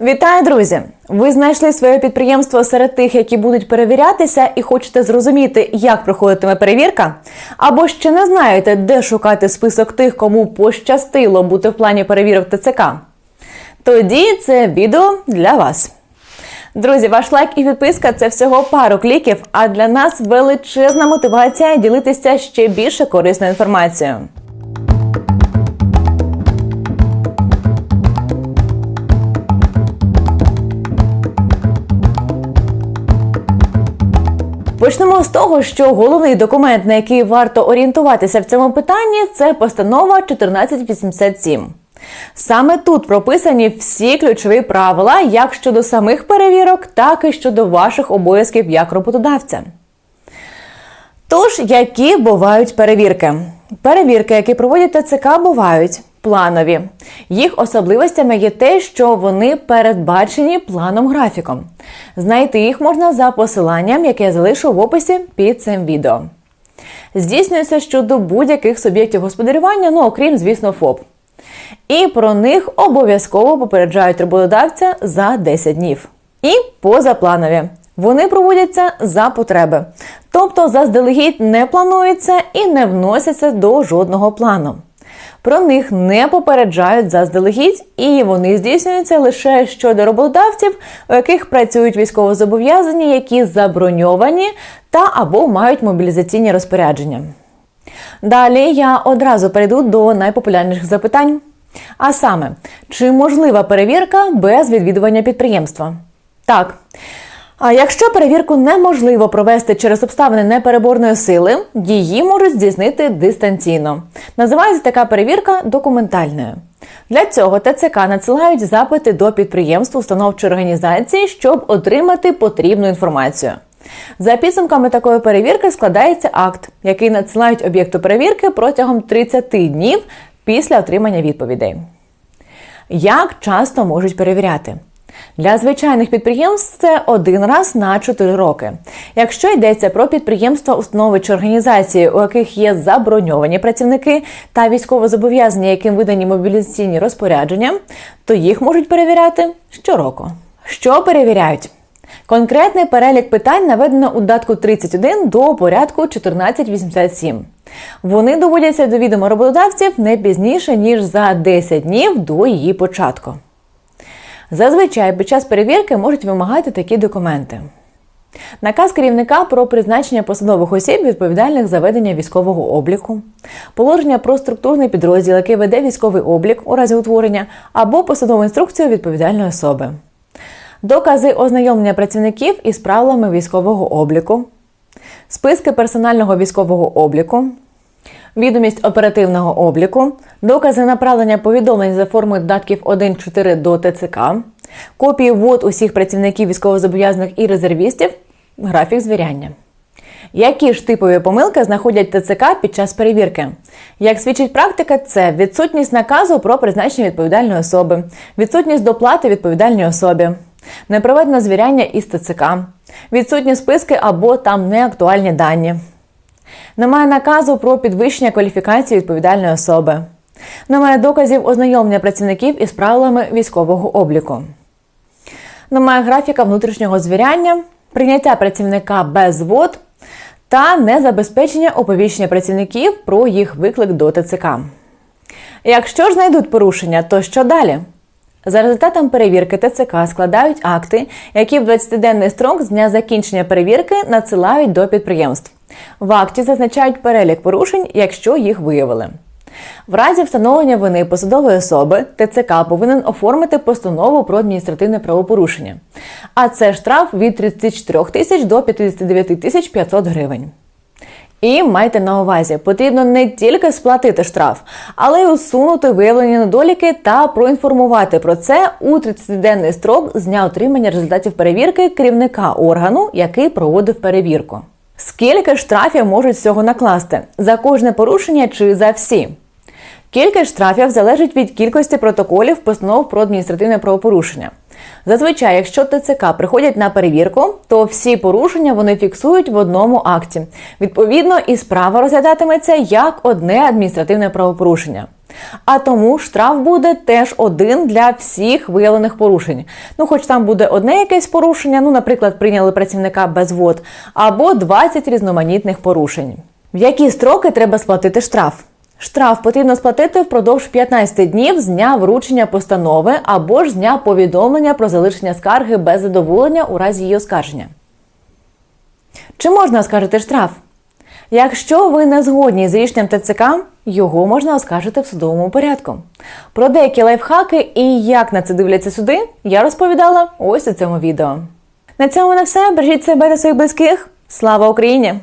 Вітаю, друзі! Ви знайшли своє підприємство серед тих, які будуть перевірятися, і хочете зрозуміти, як проходитиме перевірка? Або ще не знаєте, де шукати список тих, кому пощастило бути в плані перевірок ТЦК? Тоді це відео для вас. Друзі, ваш лайк і підписка це всього пару кліків, а для нас величезна мотивація ділитися ще більше корисною інформацією. Почнемо з того, що головний документ, на який варто орієнтуватися в цьому питанні, це постанова 1487. Саме тут прописані всі ключові правила як щодо самих перевірок, так і щодо ваших обов'язків як роботодавця. Тож, які бувають перевірки? Перевірки, які проводять ТЦК, бувають планові. Їх особливостями є те, що вони передбачені планом графіком. Знайти їх можна за посиланням, яке я залишу в описі під цим відео. Здійснюється щодо будь-яких суб'єктів господарювання, ну окрім, звісно, ФОП. І про них обов'язково попереджають роботодавця за 10 днів. І позапланові. Вони проводяться за потреби, тобто заздалегідь не плануються і не вносяться до жодного плану. Про них не попереджають заздалегідь, і вони здійснюються лише щодо роботодавців, у яких працюють військовозобов'язані, які заброньовані та або мають мобілізаційні розпорядження. Далі я одразу перейду до найпопулярніших запитань. А саме, чи можлива перевірка без відвідування підприємства? Так. А якщо перевірку неможливо провести через обставини непереборної сили, її можуть здійснити дистанційно. Називається така перевірка документальною. Для цього ТЦК надсилають запити до підприємств, установ чи організації, щоб отримати потрібну інформацію. За підсумками такої перевірки складається акт, який надсилають об'єкту перевірки протягом 30 днів після отримання відповідей. Як часто можуть перевіряти? Для звичайних підприємств це один раз на 4 роки. Якщо йдеться про підприємства, установи чи організації, у яких є заброньовані працівники та військовозобов'язані, яким видані мобілізаційні розпорядження, то їх можуть перевіряти щороку. Що перевіряють? Конкретний перелік питань наведено у датку 31 до порядку 1487. Вони доводяться до відома роботодавців не пізніше ніж за 10 днів до її початку. Зазвичай під час перевірки можуть вимагати такі документи. Наказ керівника про призначення посадових осіб відповідальних за ведення військового обліку, положення про структурний підрозділ, який веде військовий облік у разі утворення, або посадову інструкцію відповідальної особи, докази ознайомлення працівників із правилами військового обліку, списки персонального військового обліку, відомість оперативного обліку, докази направлення повідомлень за формою додатків 1.4 до ТЦК, копії ввод усіх працівників військовозобов'язаних і резервістів, графік звіряння. Які ж типові помилки знаходять ТЦК під час перевірки? Як свідчить практика, це відсутність наказу про призначення відповідальної особи, відсутність доплати відповідальній особі, непроведено звіряння із ТЦК, відсутні списки або там неактуальні дані. Немає наказу про підвищення кваліфікації відповідальної особи. Немає доказів ознайомлення працівників із правилами військового обліку. Немає графіка внутрішнього звіряння, прийняття працівника без звод та незабезпечення оповіщення працівників про їх виклик до ТЦК. Якщо ж знайдуть порушення, то що далі? За результатом перевірки ТЦК складають акти, які в 20-денний строк з дня закінчення перевірки надсилають до підприємств. В акті зазначають перелік порушень, якщо їх виявили. В разі встановлення вини посадової особи ТЦК повинен оформити постанову про адміністративне правопорушення. А це штраф від 34 тисяч до 59 тисяч 500 гривень. І майте на увазі, потрібно не тільки сплатити штраф, але й усунути виявлені недоліки та проінформувати про це у 30-денний строк з дня отримання результатів перевірки керівника органу, який проводив перевірку. Скільки штрафів можуть всього накласти за кожне порушення чи за всі? Кількість штрафів залежить від кількості протоколів постанов про адміністративне правопорушення. Зазвичай, якщо ТЦК приходять на перевірку, то всі порушення вони фіксують в одному акті. Відповідно, і справа розглядатиметься як одне адміністративне правопорушення. А тому штраф буде теж один для всіх виявлених порушень. Ну, хоч там буде одне якесь порушення, ну, наприклад, прийняли працівника без вод, або 20 різноманітних порушень. В які строки треба сплатити штраф? Штраф потрібно сплатити впродовж 15 днів з дня вручення постанови або ж з дня повідомлення про залишення скарги без задоволення у разі її оскарження. Чи можна оскаржити штраф? Якщо ви не згодні з рішенням ТЦК, його можна оскаржити в судовому порядку. Про деякі лайфхаки і як на це дивляться суди, я розповідала ось у цьому відео. На цьому на все. Бережіть себе та своїх близьких. Слава Україні!